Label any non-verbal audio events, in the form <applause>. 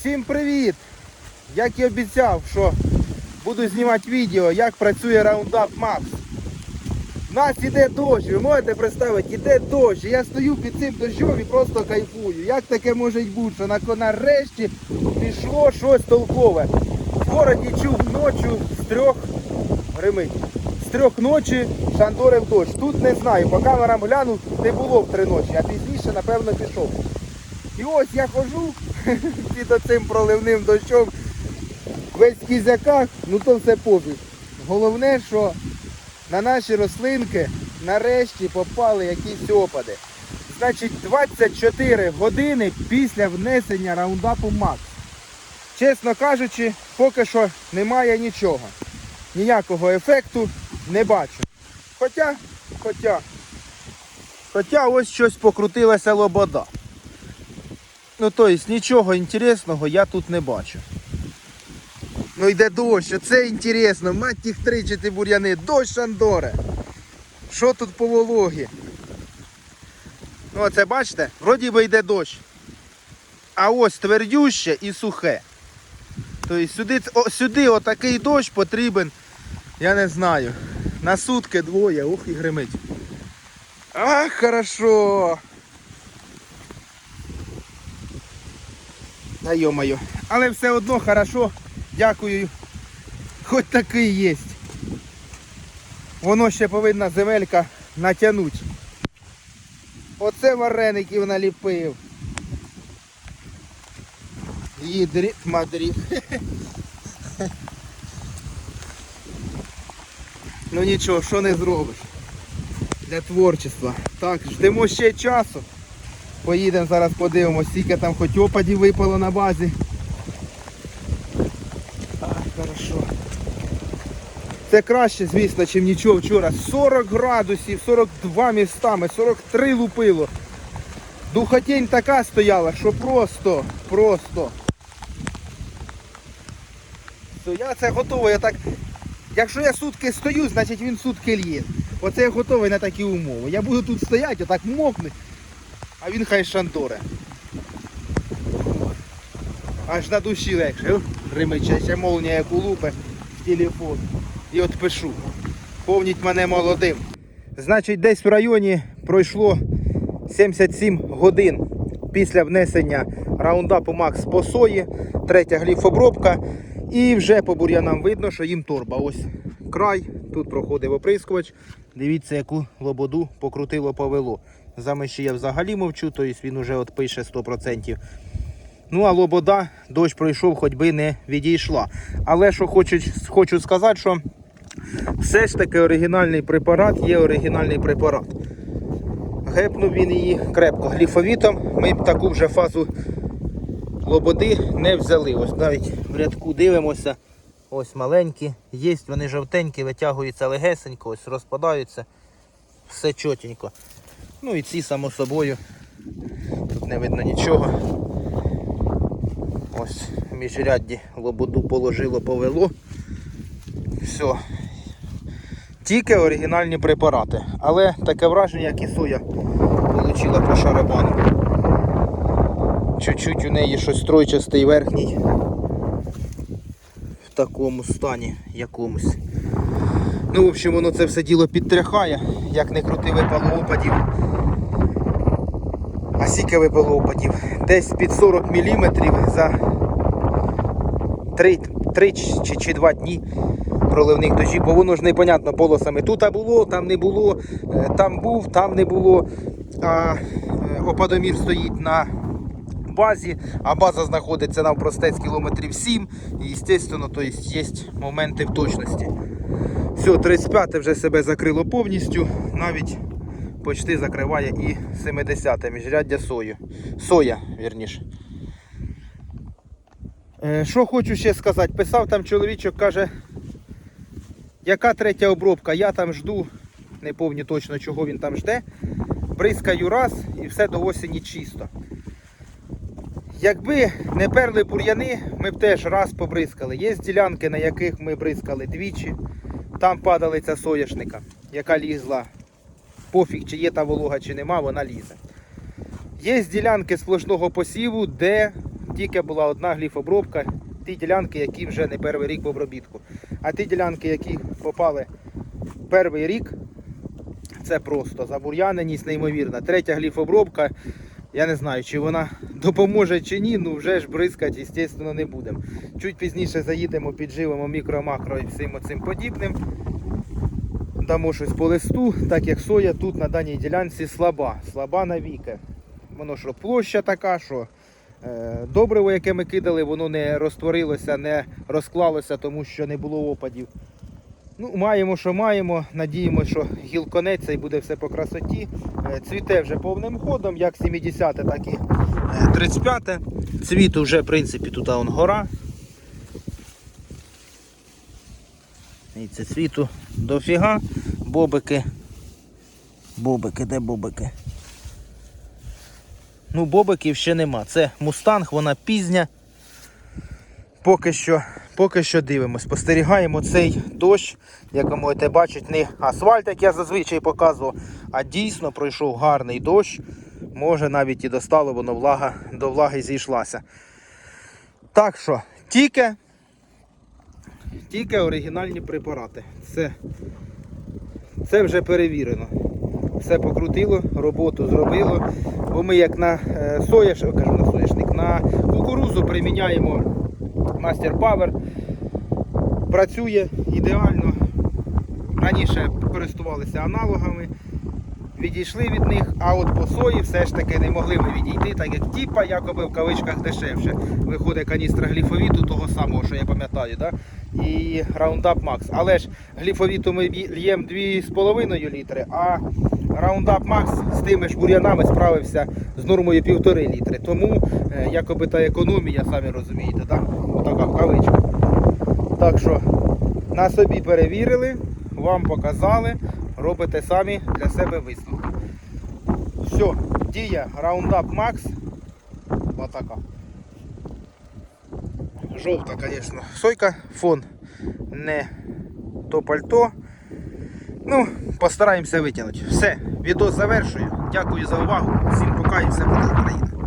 Всім привіт! Як і обіцяв, що буду знімати відео, як працює Roundup Max. У нас іде дощ, ви можете представити, іде дощ. Я стою під цим дощом і просто кайфую. Як таке може бути, що нарешті пішло щось толкове. В городі чув ночі з трьох гримить. З трьох ночі шандорив дощ. Тут не знаю, по камерам глянув, не було в три ночі, а пізніше, напевно, пішов. І ось я хожу <laughs> під оцим проливним дощом, весь кізяках, ну то все пофіг. Головне, що на наші рослинки нарешті попали якісь опади. Значить, 24 години після внесення раундапу Макс. Чесно кажучи, поки що немає нічого. Ніякого ефекту не бачу. Хоча, хоча, хоча ось щось покрутилася лобода. Ну, тобто нічого інтересного я тут не бачу. Ну йде дощ, оце інтересно. Мать їх тричі ті бур'яни. Дощ Шандоре. Що тут по вологі? Ну оце бачите, вроді би йде дощ. А ось твердюще і сухе. Тобто сюди, о, сюди отакий дощ потрібен, я не знаю. На сутки двоє, ух і гримить. Ах, хорошо. Та йо-моє. Але все одно хорошо. Дякую. Хоч такий є. Воно ще повинна земелька натягнути. Оце вареників наліпив. Їдріт мадріт. Ну нічого, що не зробиш. Для творчества. Так, ждемо ще часу. Поїдемо зараз подивимось, скільки там хоч опадів випало на базі. А, хорошо. Це краще, звісно, ніж нічого вчора. 40 градусів, 42 містами, 43 лупило. Духотень така стояла, що просто, просто. То я це готовий, я так. Якщо я сутки стою, значить він сутки лє. Оце я готовий на такі умови. Я буду тут стояти, отак мокнути, а він хай шандоре. Аж на душі легше. Ух, Римича, ще молнія як улупе в телефон. І от пишу. Повніть мене молодим. Значить, десь в районі пройшло 77 годин після внесення раундапу Макс по сої, третя гліфобробка. І вже по бур'янам видно, що їм торба. Ось край, тут проходив оприскувач. Дивіться, яку лободу покрутило повело. За миші я взагалі мовчу, тобто він уже от пише 100%. Ну, а лобода, дощ пройшов, хоч би не відійшла. Але що хочу, хочу сказати, що все ж таки оригінальний препарат є оригінальний препарат. Гепнув він її крепко гліфовітом. Ми б таку вже фазу лободи не взяли. Ось навіть в рядку дивимося. Ось маленькі, є, вони жовтенькі, витягуються легесенько, ось розпадаються. Все чотенько. Ну і ці само собою. Тут не видно нічого. Ось міжрядді лободу положило, повело. Все. Тільки оригінальні препарати. Але таке враження, як і соя отримала по шарабану. Чуть-чуть у неї щось тройчастий верхній. В такому стані якомусь. Ну, в общем, воно це все діло підтряхає, як не крути випало опадів. А скільки випало опадів? Десь під 40 мм за 3, 3 чи, чи 2 дні проливних дощів, бо воно ж непонятно полосами. Тут було, там не було, е, там був, там не було. А е, опадомір стоїть на базі, а база знаходиться навпростець кілометрів 7. І, звісно, то є, є моменти в точності. Все, 35 вже себе закрило повністю, навіть почти закриває і 70-те міжряддя сою. Соя, вірніше. Е, Що хочу ще сказати, писав там чоловічок, каже, яка третя обробка, я там жду, не пам'ятаю точно чого він там жде. Бризкаю раз і все до осені чисто. Якби не перли бур'яни, ми б теж раз побризкали. Є ділянки, на яких ми бризкали двічі. Там падалиця соняшника, яка лізла. Пофіг, чи є та волога, чи нема, вона лізе. Є ділянки сплошного посіву, де тільки була одна гліфобробка, ті ділянки, які вже не перший рік в обробітку. А ті ділянки, які попали перший рік, це просто забур'яненість неймовірна. Третя гліфобробка, я не знаю, чи вона <laughs> допоможе чи ні, ну вже ж бризкати, звісно, не будемо. Чуть пізніше заїдемо, підживемо мікро-макро і всім оцим подібним. Дамо щось по листу, так як соя тут на даній ділянці слаба, слаба навіки. Воно що площа така, що е, добриво, яке ми кидали, воно не розтворилося, не розклалося, тому що не було опадів. Ну, маємо, що маємо. Надіємося, що гілконець цей буде все по красоті. Е, Цвіте вже повним ходом, як 70, те так і е, 35 Цвіт вже, в принципі, тут он гора. І це цвіту дофіга. Бобики. Бобики, де бобики? Ну, бобиків ще нема. Це мустанг, вона пізня. Поки що, поки що дивимось. Спостерігаємо цей дощ, як ви можете бачити, не асфальт, як я зазвичай показував, а дійсно пройшов гарний дощ. Може навіть і достало, воно влага до влаги зійшлася. Так що, тільки, тільки оригінальні препарати. Це, це вже перевірено. Все покрутило, роботу зробило. Бо ми як на е, сояш, кажу на соняшник, на кукурузу приміняємо Master Power. Працює ідеально. Раніше користувалися аналогами, відійшли від них, а от по сої все ж таки не могли ми відійти, так як тіпа якоби в кавичках дешевше. Виходить каністра гліфовіту того самого, що я пам'ятаю, да? І Roundup Max. Але ж гліфовіту ми л'ємо 2,5 літри, а Roundup Max з тими ж бур'янами справився з нормою 1,5 літри. Тому е, якоби та економія, самі розумієте, да? така в кавичках. Так що на собі перевірили, вам показали, робите самі для себе висновки. Все, дія Roundup Max. Отака. Жовта, звісно, сойка, фон не то пальто. Ну, постараємося витягнути. Все, відео завершую. Дякую за увагу. Всім пока і все буде Україна.